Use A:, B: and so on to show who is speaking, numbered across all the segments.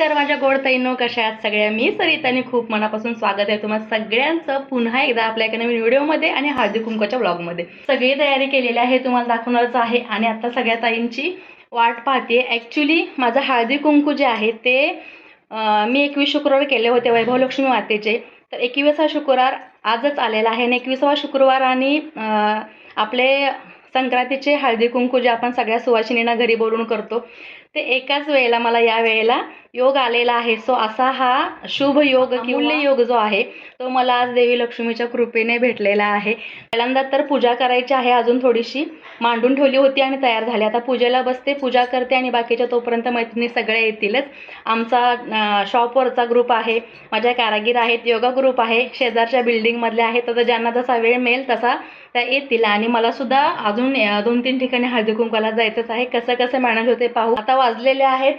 A: नमस्कार माझ्या गोड तैनो कशा आहात सगळ्या? मी सरिताने खूप मनापासून स्वागत आहे तुम्हाला सगळ्यांचं पुन्हा एकदा आपल्या एका नवीन व्हिडिओमध्ये आणि हळदी कुंकवाच्या ब्लॉगमध्ये. सगळी तयारी केलेली आहे तुम्हाला दाखवणारच आहे. आणि आता सगळ्या ताईंची वाट पाहते. ॲक्च्युली माझं हळदी कुंकू जे आहे ते मी एकवीस शुक्रवार केले होते वैभवलक्ष्मी मातेचे. तर एकविसा शुक्रवार आजच आलेला आहे आणि एकविसावा शुक्रवार आणि आपले संक्रांतीचे हळदी कुंकू जे आपण सगळ्या सुवासिनींना घरी बोलून करतो ते एकाच वेळेला मला या वेळेला योग आलेला आहे. सो असा हा शुभ योग किंवा योग जो आहे तो मला आज देवी लक्ष्मीच्या कृपेने भेटलेला आहे. पहिल्यांदा तर पूजा करायची आहे अजून थोडीशी मांडून ठेवली होती आणि तयार झाली. आता पूजेला बसते पूजा करते आणि बाकीच्या तोपर्यंत मैत्रिणी सगळ्या येतीलच. आमचा शॉपवरचा ग्रुप आहे माझ्या कारागीर आहेत योगा ग्रुप आहे शेजारच्या बिल्डिंगमधले आहेत. तर ज्यांना जसा वेळ मिळेल तसा त्या येतील. आणि मला सुद्धा अजून दोन तीन ठिकाणी हळदी कुंकवाला जायचंच आहे. कसं कसं मॅनेज होते पाहू. आता वाजलेले आहेत.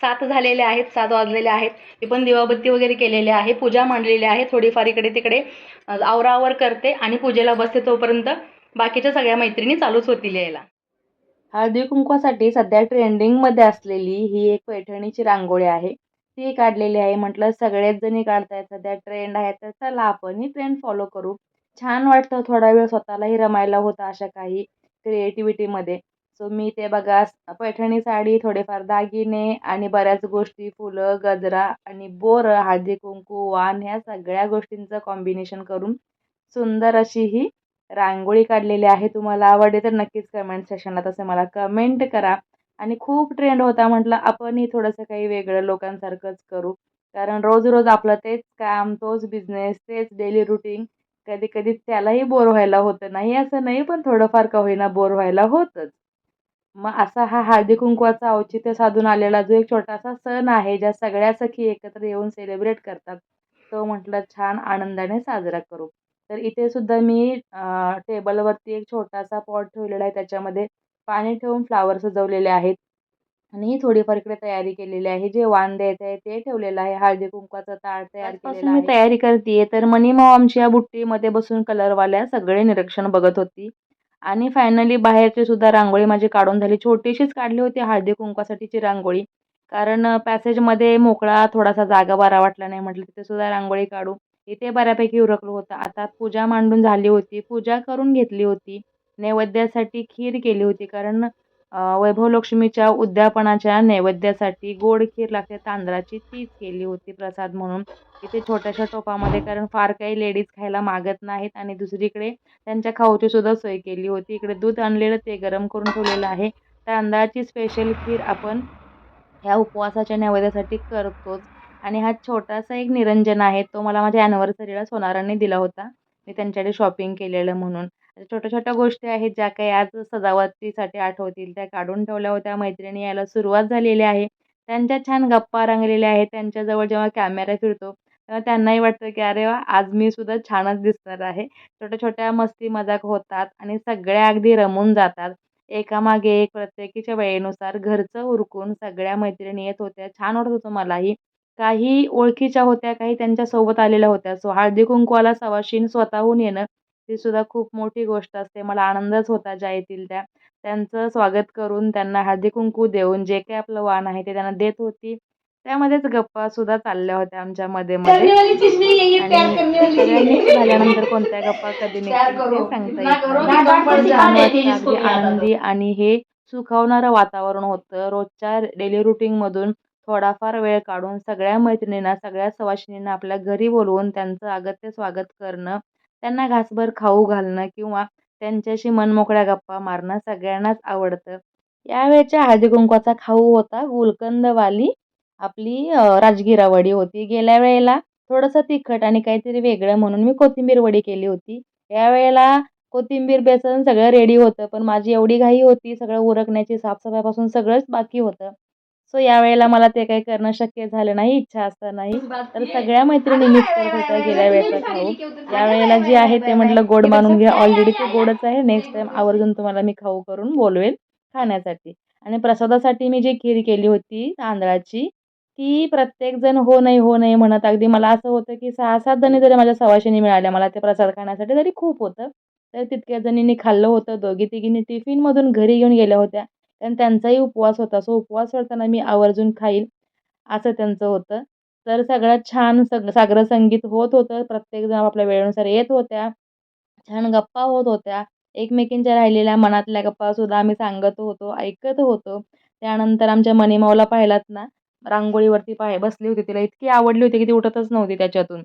A: सात झालेले आहेत सात वाजलेले आहेत. मी पण दिवाबत्ती वगैरे केलेली आहे. पूजा मांडलेली आहे. थोडीफार इकडे तिकडे आवरावर करते आणि पूजेला बसते तोपर्यंत बाकीच्या सगळ्या मैत्रिणी चालूच होतील यायला. हळदी कुंकवासाठी सध्या ट्रेंडिंगमध्ये असलेली ही एक पैठणीची रांगोळी आहे. ती काढलेली आहे. म्हटलं सगळेच जणी काढतायत. सध्या ट्रेंड आहे. तर चला आपणही ट्रेंड फॉलो करू. छान वाटतं थोडा वेळ स्वतःलाही रमायला होतं अशा काही क्रिएटिव्हिटीमध्ये सो मी ते बघा पैठणी साडी थोडेफार दागिने आणि बऱ्याच गोष्टी फुलं गजरा आणि बोर हळदी कुंकू वाण ह्या सगळ्या गोष्टींचं कॉम्बिनेशन करून सुंदर अशी ही रांगोळी काढलेली आहे. तुम्हाला आवडली तर नक्कीच कमेंट सेक्शनला तसं मला कमेंट करा. आणि खूप ट्रेंड होता म्हटलं आपणही थोडंसं काही वेगळं लोकांसारखंच करू. कारण रोज रोज आपलं तेच काम तोच बिझनेस तेच डेली रुटीन कधी कधी त्यालाही बोर व्हायला होतं. नाही असं नाही पण थोडंफार का होईना बोर व्हायला होतंच. मग असा हा हळदी कुंकवाचा औचित्य साधून आलेला जो एक छोटासा सण आहे ज्या सगळ्या सखी एकत्र येऊन सेलिब्रेट करतात तो म्हटलं छान आनंदाने साजरा करू. तर इथे सुद्धा मी टेबलवरती एक छोटासा पॉट ठेवलेला आहे. त्याच्यामध्ये पाणी ठेवून फ्लावर सजवलेले आहेत. आणि ही थोडीफार इकडे तयारी केलेली आहे. जे वाण द्यायचं आहे ते ठेवलेलं आहे. हळदी कुंकवाचं ताट तयार केलेलं मी तयारी करते तर मनीमाव आमची या बुट्टीमध्ये बसून कलरवाल्या सगळे निरीक्षण बघत होती. आणि फायनली बाहेरची सुद्धा रांगोळी माझी काढून झाली. छोटीशीच काढली होती हळदी कुंकवासाठीची रांगोळी. कारण पॅसेजमध्ये मोकळा थोडासा जागा बरा वाटला नाही म्हटलं तिथे सुद्धा रांगोळी काढू. इथे बऱ्यापैकी उरकलं होतं. आता पूजा मांडून झाली होती. पूजा करून घेतली होती. नैवेद्यासाठी खीर केली होती. कारण वैभवलक्ष्मीच्या वैभव लक्ष्मीच्या उद्यापनाच्या नैवेद्यासाठी गोड खीर लागते. तांदळाची तीच केली होती प्रसाद म्हणून. इथे छोट्याशा टोपामध्ये कारण फार काही लेडीज खायला मागत नाहीत आणि दुसरीकडे त्यांच्या खाऊची सुद्धा सोय केली होती. इकडे दूध आणलेलं ते गरम करून ठेवलेलं आहे. तांदळाची स्पेशल खीर आपण ह्या उपवासाच्या नैवेद्यासाठी करतोच. आणि हा छोटासा एक निरंजन आहे. तो मला माझ्या ॲनिव्हर्सरीला सोनारांनी दिला होता. मी त्यांच्याकडे शॉपिंग केलेलं म्हणून. छोट्या छोट्या गोष्टी आहेत ज्या काही आज सजावटीसाठी आठवतील त्या काढून ठेवल्या होत्या. मैत्रिणी यायला सुरुवात झालेली आहे. त्यांच्या छान गप्पा रंगलेल्या आहेत. त्यांच्याजवळ जेव्हा कॅमेरा फिरतो तेव्हा त्यांनाही वाटतं की अरे वा आज मी सुद्धा छानच दिसणार आहे. छोट्या छोट्या मस्ती मजाक होतात आणि सगळ्या अगदी रमून जातात. एकामागे एक प्रत्येकीच्या वेळेनुसार घरचं उरकून सगळ्या मैत्रिणी येत होत्या. छान वाटत होतं मलाही. काही ओळखीच्या होत्या काही त्यांच्यासोबत आलेल्या होत्या. सो हळदी कुंकवाला सवाशीन स्वतःहून येणं ती सुद्धा खूप मोठी गोष्ट असते. मला आनंदच होता ज्या येतील त्या. त्यांचं स्वागत करून त्यांना हळदी कुंकू देऊन जे काही आपलं वाण आहे ते त्यांना देत होती. त्यामध्येच गप्पा सुद्धा चालल्या होत्या आमच्या मध्ये मध्ये. आणि झाल्यानंतर कोणत्या गप्पा कधी निघतील सांगता अगदी आनंदी आणि हे सुखावणारं वातावरण होतं. रोजच्या डेली रुटीनमधून थोडाफार वेळ काढून सगळ्या मैत्रिणींना सगळ्या सवाशिणींना आपल्या घरी बोलवून त्यांचं अगत्य स्वागत करणं त्यांना घासभर खाऊ घालणं किंवा त्यांच्याशी मनमोकळ्या गप्पा मारणं सगळ्यांनाच आवडतं. यावेळच्या हळदीकुंकवाचा खाऊ होता गुलकंदवाली. आपली राजगिरा वडी होती. गेल्या वेळेला थोडंसं तिखट आणि काहीतरी वेगळं म्हणून मी कोथिंबीर वडी केली होती. यावेळेला कोथिंबीर बेसन सगळं रेडी होतं. पण माझी एवढी घाई होती सगळं उरकण्याची साफसफाईपासून सगळंच बाकी होतं. सो यावेळेला मला ते काही करणं शक्य झालं नाही इच्छा असतानाही तर सगळ्या मैत्रिणी मिस करत होत्या गेल्या वेळेचा खाऊ यावेळेला जे आहे ते म्हटलं गोड मानून घ्या ऑलरेडी ते गोडच आहे. नेक्स्ट टाइम आवर्जून तुम्हाला मी खाऊ करून बोलवेल खाण्यासाठी. आणि प्रसादासाठी मी जी खीर केली होती तांदळाची ती प्रत्येकजण हो नाही हो नाही म्हणत. अगदी मला असं होतं की सहा सात जणी जरी माझ्या सवाशिनी मिळाल्या मला ते प्रसाद खाण्यासाठी तरी खूप होतं. तर तितक्या जणींनी खाल्लं होतं. दोघी तिघींनी टिफिनमधून घरी घेऊन गेल्या होत्या. कारण त्यांचाही उपवास होता. सो उपवास सोडताना मी आवर्जून खाईल असं त्यांचं होतं. तर सगळ्यात छान सग सागर संगीत होत होतं. प्रत्येकजण आपल्या वेळेनुसार येत होत्या. छान गप्पा होत होत्या. एकमेकींच्या राहिलेल्या मनातल्या गप्पासुद्धा आम्ही सांगत होतो ऐकत होतो. त्यानंतर आमच्या मनीमाऊला पाहिलात ना रांगोळीवरती पाय बसली होती. तिला इतकी आवडली होती की ती उठतच नव्हती त्याच्यातून.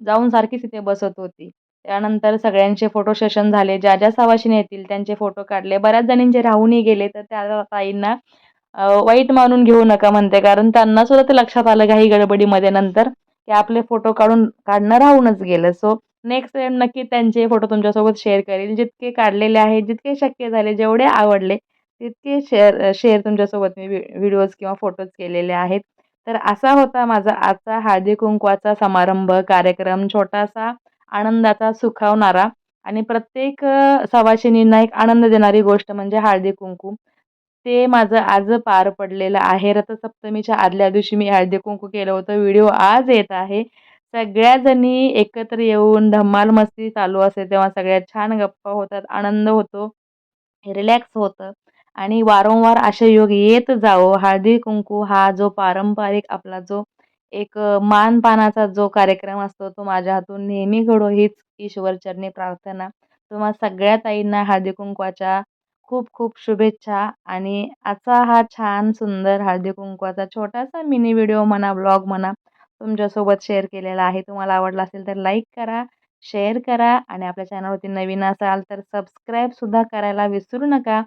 A: जाऊन सारखीच तिथे बसत होती. त्यानंतर सगळ्यांचे फोटो सेशन झाले. ज्या ज्या सावाशीने येतील त्यांचे फोटो काढले. बऱ्याच जणींचे राहूनही गेले तर त्या ताईंना वाईट मानून घेऊ नका म्हणते. कारण त्यांना सुद्धा ते लक्षात आलं घाई गडबडीमध्ये नंतर की आपले फोटो काढून काढणं राहूनच गेलं. सो नेक्स्ट टाइम नक्की त्यांचे फोटो तुमच्यासोबत शेअर करेल. जितके काढलेले आहेत जितके शक्य झाले जेवढे आवडले तितके शेअर शेअर तुमच्यासोबत मी व्हिडिओज किंवा फोटोज केलेले आहेत. तर असा होता माझा आजचा हळदी कुंकवाचा समारंभ कार्यक्रम. छोटासा आनंदाचा सुखावणारा आणि प्रत्येक सवाशिनींना एक आनंद देणारी गोष्ट म्हणजे हळदी कुंकू. ते माझं आज पार पडलेलं आहे. रथसप्तमीच्या आदल्या दिवशी मी हळदी कुंकू केलं होतं. व्हिडिओ आज येत आहे. सगळ्याजणी एकत्र येऊन धम्माल मस्ती चालू असते तेव्हा सगळ्यात छान गप्पा होतात आनंद होतो रिलॅक्स होतं आणि वारंवार असे योग येत जावो. हळदी कुंकू हा जो पारंपरिक आपला जो एक मानपानाचा जो कार्यक्रम असतो तो माझ्या हातून नेहमी घडो हीच ईश्वरचरणी प्रार्थना. तुम्हा सगळ्या ताईंना हळदी कुंकवाच्या खूप खूप शुभेच्छा आणि आजचा हा छान सुंदर हळदी कुंकवाचा छोटासा मिनी व्हिडिओ म्हणा ब्लॉग म्हणा तुमच्यासोबत शेअर केलेला आहे. तुम्हाला आवडला असेल तर लाईक करा शेअर करा आणि आपल्या चॅनलवरती नवीन असाल तर सबस्क्राईबसुद्धा करायला विसरू नका.